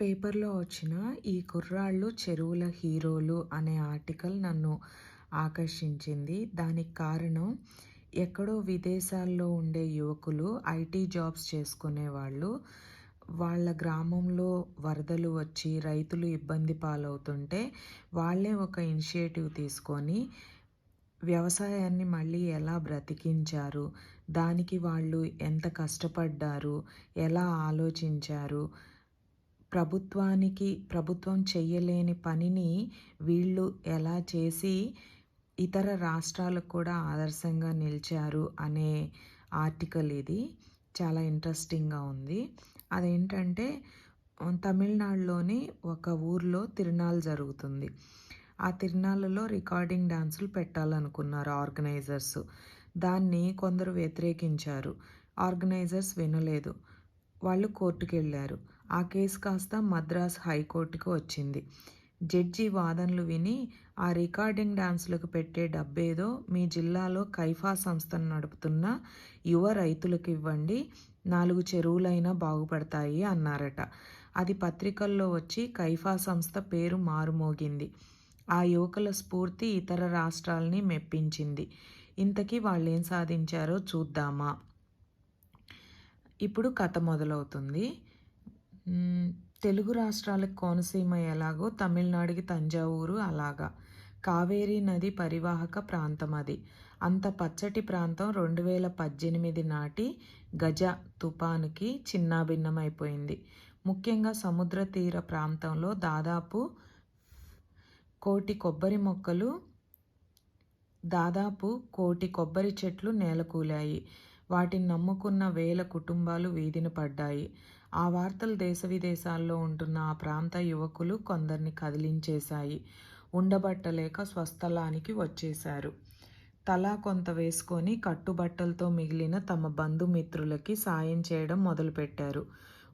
పేపర్‌లో వచ్చిన ఈ కుర్రాళ్ళు చెరువుల హీరోలు అనే ఆర్టికల్ నన్ను ఆకర్షించింది. దానికి కారణం ఎక్కడో విదేశాల్లో ఉండే యువకులు ఐటీ జాబ్స్ చేసుకునేవాళ్ళు. వాళ్ళ గ్రామంలో వరదలు వచ్చి రైతులు ఇబ్బంది పాలవుతుంటే వాళ్ళే ఒక ఇనిషియేటివ్ తీసుకొని వ్యవసాయాన్ని మళ్ళీ ఎలా బ్రతికించారు, దానికి వాళ్ళు ఎంత కష్టపడ్డారు, ఎలా ఆలోచించారు, ప్రభుత్వానికి ప్రభుత్వం చెయ్యలేని పనిని వీళ్ళు ఎలా చేసి ఇతర రాష్ట్రాలకు కూడా ఆదర్శంగా నిలిచారు అనే ఆర్టికల్ ఇది. చాలా ఇంట్రెస్టింగ్‌గా ఉంది. అదేంటంటే తమిళనాడులోని ఒక ఊర్లో తిరునాళ్ళు జరుగుతుంది. ఆ తిరునాళ్ళలో రికార్డింగ్ డాన్సులు పెట్టాలనుకున్నారు ఆర్గనైజర్స్. దాన్ని కొందరు వ్యతిరేకించారు. ఆర్గనైజర్స్ వినలేదు. వాళ్ళు కోర్టుకెళ్ళారు ఆ కేసు కాస్త మద్రాస్ హైకోర్టుకు వచ్చింది. జడ్జి వాదనలు విని ఆ రికార్డింగ్ డాన్సులకు పెట్టే డబ్బేదో మీ జిల్లాలో కైఫా సంస్థను నడుపుతున్న యువ రైతులకు ఇవ్వండి నాలుగు చెరువులైనా బాగుపడతాయి అన్నారట. అది పత్రికల్లో వచ్చి కైఫా సంస్థ పేరు మారుమోగింది. ఆ యువకుల స్ఫూర్తి ఇతర రాష్ట్రాల్ని మెప్పించింది. ఇంతకీ వాళ్ళేం సాధించారో చూద్దామా? ఇప్పుడు కథ మొదలవుతుంది. తెలుగు రాష్ట్రాలకు కోనసీమ ఎలాగో తమిళనాడుకి తంజావూరు అలాగా. కావేరీ నది పరివాహక ప్రాంతం అది అంత పచ్చటి ప్రాంతం రెండు వేల పద్దెనిమిది నాటి గజ తుపానుకి చిన్నాభిన్నమైపోయింది. ముఖ్యంగా సముద్ర తీర ప్రాంతంలో దాదాపు కోటి కొబ్బరి మొక్కలు దాదాపు కోటి కొబ్బరి చెట్లు నేలకూలాయి. వాటిని నమ్ముకున్న వేల కుటుంబాలు వీధిన పడ్డాయి. ఆ వార్తలు దేశ విదేశాల్లో ఉంటున్న ఆ ప్రాంత యువకులు కొందరిని కదిలించేశాయి. ఉండబట్టలేక స్వస్థలానికి వచ్చేశారు. తలా కొంత వేసుకొని కట్టుబట్టలతో మిగిలిన తమ బంధుమిత్రులకి సాయం చేయడం మొదలుపెట్టారు.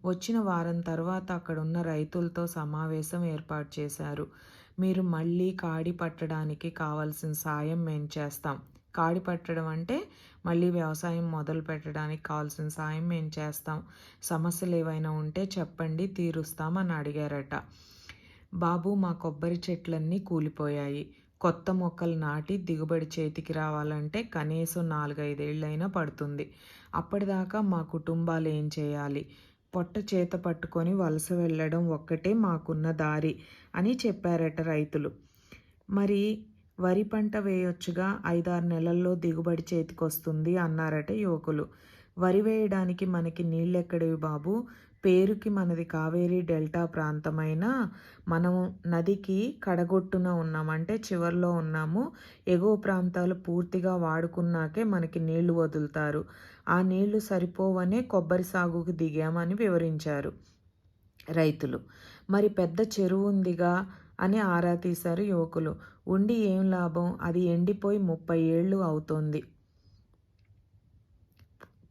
వచ్చిన వారం తర్వాత అక్కడున్న రైతులతో సమావేశం ఏర్పాటు చేశారు. మీరు మళ్ళీ కాడి పట్టడానికి కావలసిన సాయం మేం చేస్తాం. కాడి పట్టడం అంటే మళ్ళీ వ్యవసాయం మొదలు పెట్టడానికి కావాల్సిన సాయం మేం చేస్తాం. సమస్యలు ఏవైనా ఉంటే చెప్పండి తీరుస్తాం అని అడిగారట. బాబూ మా కొబ్బరి చెట్లన్నీ కూలిపోయాయి. కొత్త మొక్కలు నాటి దిగుబడి చేతికి రావాలంటే కనీసం నాలుగైదేళ్ళైనా పడుతుంది. అప్పటిదాకా మా కుటుంబాలు ఏం చేయాలి? పొట్ట చేత పట్టుకొని వలస వెళ్ళడం ఒక్కటే మాకున్న దారి అని చెప్పారట రైతులు. మరి వరి పంట వేయొచ్చుగా ఐదారు నెలల్లో దిగుబడి చేతికొస్తుంది అన్నారట యువకులు. వరి వేయడానికి మనకి నీళ్ళెక్కడివి బాబు పేరుకి మనది కావేరీ డెల్టా ప్రాంతమైనా మనం నదికి కడగొట్టున ఉన్నామంటే చివరిలో చివర్లో ఉన్నాము. ఎగువ ప్రాంతాలు పూర్తిగా వాడుకున్నాకే మనకి నీళ్ళు వదులుతారు. ఆ నీళ్ళు సరిపోవనే కొబ్బరి సాగుకు దిగామని వివరించారు రైతులు. మరి పెద్ద చెరువు ఉందిగా అని ఆరా తీశారు యువకులు. ఉండి ఏం లాభం? అది ఎండిపోయి ముప్పై ఏళ్ళు అవుతోంది.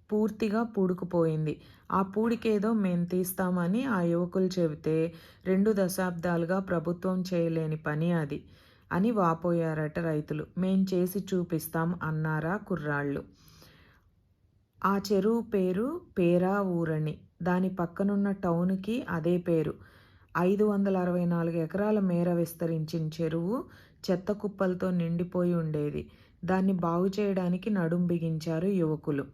పూర్తిగా పూడుకుపోయింది. ఆ పూడికేదో మేము తీస్తామని ఆ యువకులు చెబితే రెండు దశాబ్దాలుగా ప్రభుత్వం చేయలేని పని అది అని వాపోయారట రైతులు. మేం చేసి చూపిస్తాం అన్నారా కుర్రాళ్ళు. ఆ చెరువు పేరు పేరా ఊరని దాని పక్కనున్న టౌన్కి అదే పేరు. ఐదు వందల అరవై నాలుగు ఎకరాల మేర విస్తరించిన చెరువు చెత్త కుప్పలతో నిండిపోయి ఉండేది. దాన్ని బాగు చేయడానికి నడుం బిగించారు యువకులు.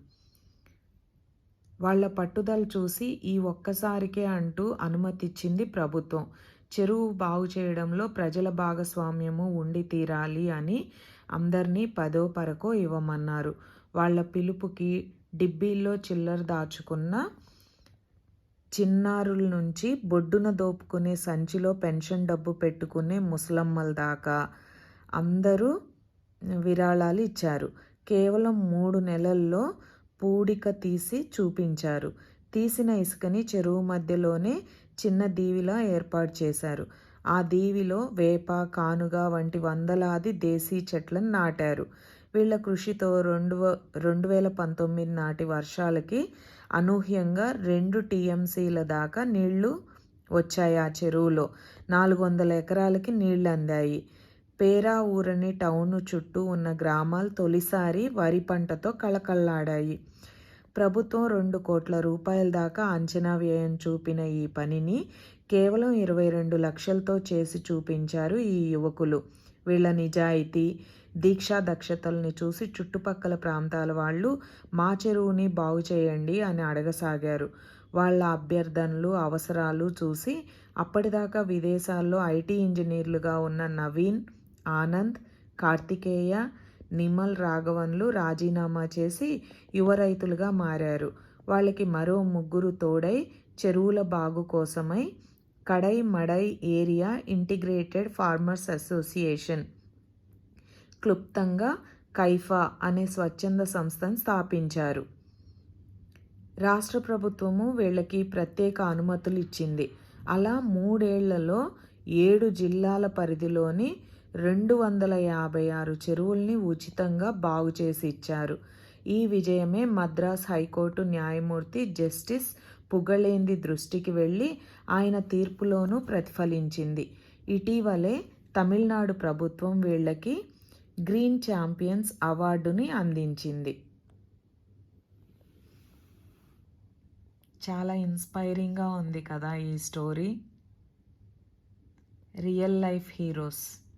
వాళ్ళ పట్టుదల చూసి ఈ ఒక్కసారికే అంటూ అనుమతిచ్చింది ప్రభుత్వం. చెరువు బాగు చేయడంలో ప్రజల భాగస్వామ్యము ఉండి తీరాలి అని అందరినీ పదో పరకో ఇవ్వమన్నారు. వాళ్ళ పిలుపుకి డిబ్బీల్లో చిల్లర దాచుకున్న చిన్నారుల నుంచి బొడ్డున దోపుకునే సంచిలో పెన్షన్ డబ్బు పెట్టుకునే ముసలమ్మల దాకా అందరూ విరాళాలు ఇచ్చారు. కేవలం మూడు నెలల్లో పూడిక తీసి చూపించారు. తీసిన ఇసుకని చెరువు మధ్యలోనే చిన్న దీవిలా ఏర్పాటు చేశారు. ఆ దీవిలో వేప, కానుగ వంటి వందలాది దేశీ చెట్లను నాటారు. వీళ్ళ కృషితో రెండు రెండు వేల పంతొమ్మిది నాటి వర్షాలకి అనూహ్యంగా రెండు టీఎంసీల దాకా నీళ్ళు వచ్చాయి ఆ చెరువులో. నాలుగు వందల ఎకరాలకి నీళ్ళు అందాయి పేరా ఊరని టౌను చుట్టూ ఉన్న గ్రామాలు తొలిసారి వరి పంటతో కళకళలాడాయి. ప్రభుత్వం రెండు కోట్ల రూపాయల దాకా అంచనా వ్యయం చూపిన ఈ పనిని కేవలం ఇరవై రెండు లక్షలతో చేసి చూపించారు ఈ యువకులు వీళ్ళ నిజాయితీ దీక్షా దక్షతల్ని చూసి చుట్టుపక్కల ప్రాంతాల వాళ్ళు మా చెరువుని బాగు చేయండి అని అడగసాగారు. వాళ్ళ అభ్యర్థనలు అవసరాలు చూసి అప్పటిదాకా విదేశాల్లో ఐటీ ఇంజనీర్లుగా ఉన్న నవీన్ ఆనంద్ కార్తికేయ నిమల్ రాఘవన్లు రాజీనామా చేసి యువ రైతులుగా మారారు. వాళ్ళకి మరో ముగ్గురు తోడై చెరువుల బాగు కోసమై Kadaimadai area integrated farmers association క్లుప్తంగా కైఫా అనే స్వచ్ఛంద సంస్థను స్థాపించారు. రాష్ట్ర ప్రభుత్వము వీళ్ళకి ప్రత్యేక అనుమతులు ఇచ్చింది. అలా మూడేళ్ళలో ఏడు జిల్లాల పరిధిలోని రెండు వందల యాభై ఆరు చెరువుల్ని ఉచితంగా బాగు చేసి ఇచ్చారు. ఈ విజయమే మద్రాస్ హైకోర్టు న్యాయమూర్తి జస్టిస్ పుగళేంది దృష్టికి వెళ్ళి ఆయన తీర్పులోనూ ప్రతిఫలించింది. ఇటీవలే తమిళనాడు ప్రభుత్వం వీళ్ళకి గ్రీన్ ఛాంపియన్స్ అవార్డుని అందించింది. చాలా ఇన్స్పైరింగ్గా ఉంది కదా ఈ స్టోరీ. Real life heroes.